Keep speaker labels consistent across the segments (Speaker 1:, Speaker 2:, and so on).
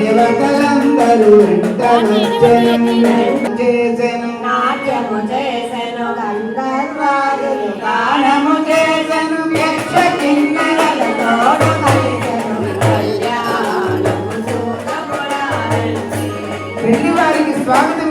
Speaker 1: దేవతలందరూ ఎంత
Speaker 2: నృత్యం చేసెను. నాట్యము చేయ Everybody,
Speaker 3: que sobe do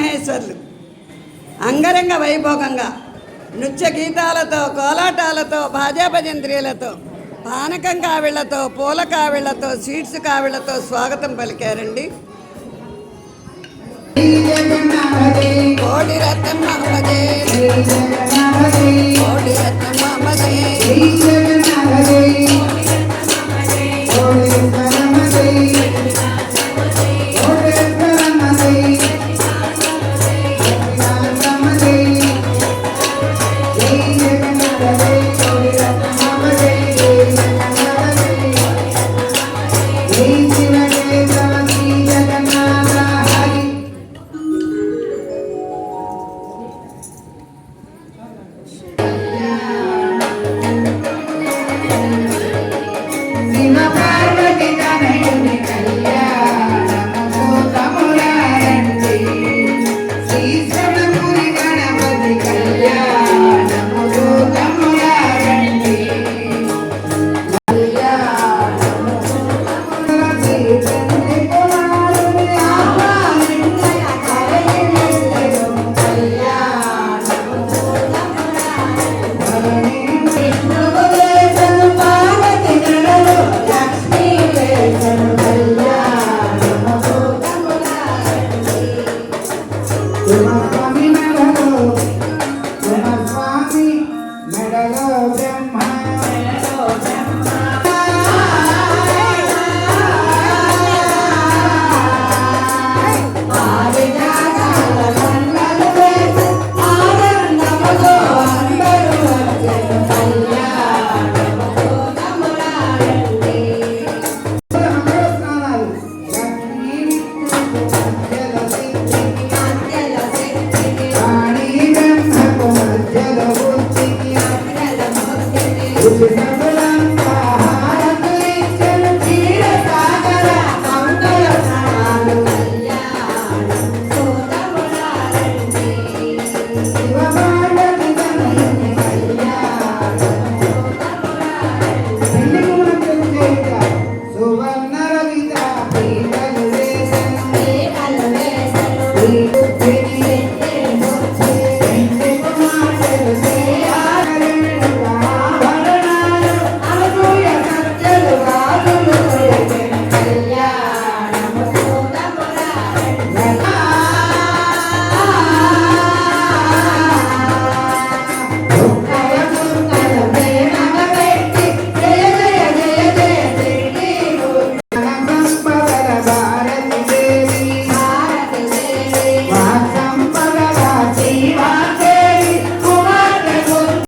Speaker 3: మహేశ్వర్లు. అంగరంగ వైభోగంగా నృత్య గీతాలతో కోలాటాలతో భాజాభజంత్రీలతో పానకం కావిళ్ళతో పూల కావిళ్ళతో స్వీట్స్ కావిళ్ళతో స్వాగతం పలికారండి. కోడి రత్నం కోడి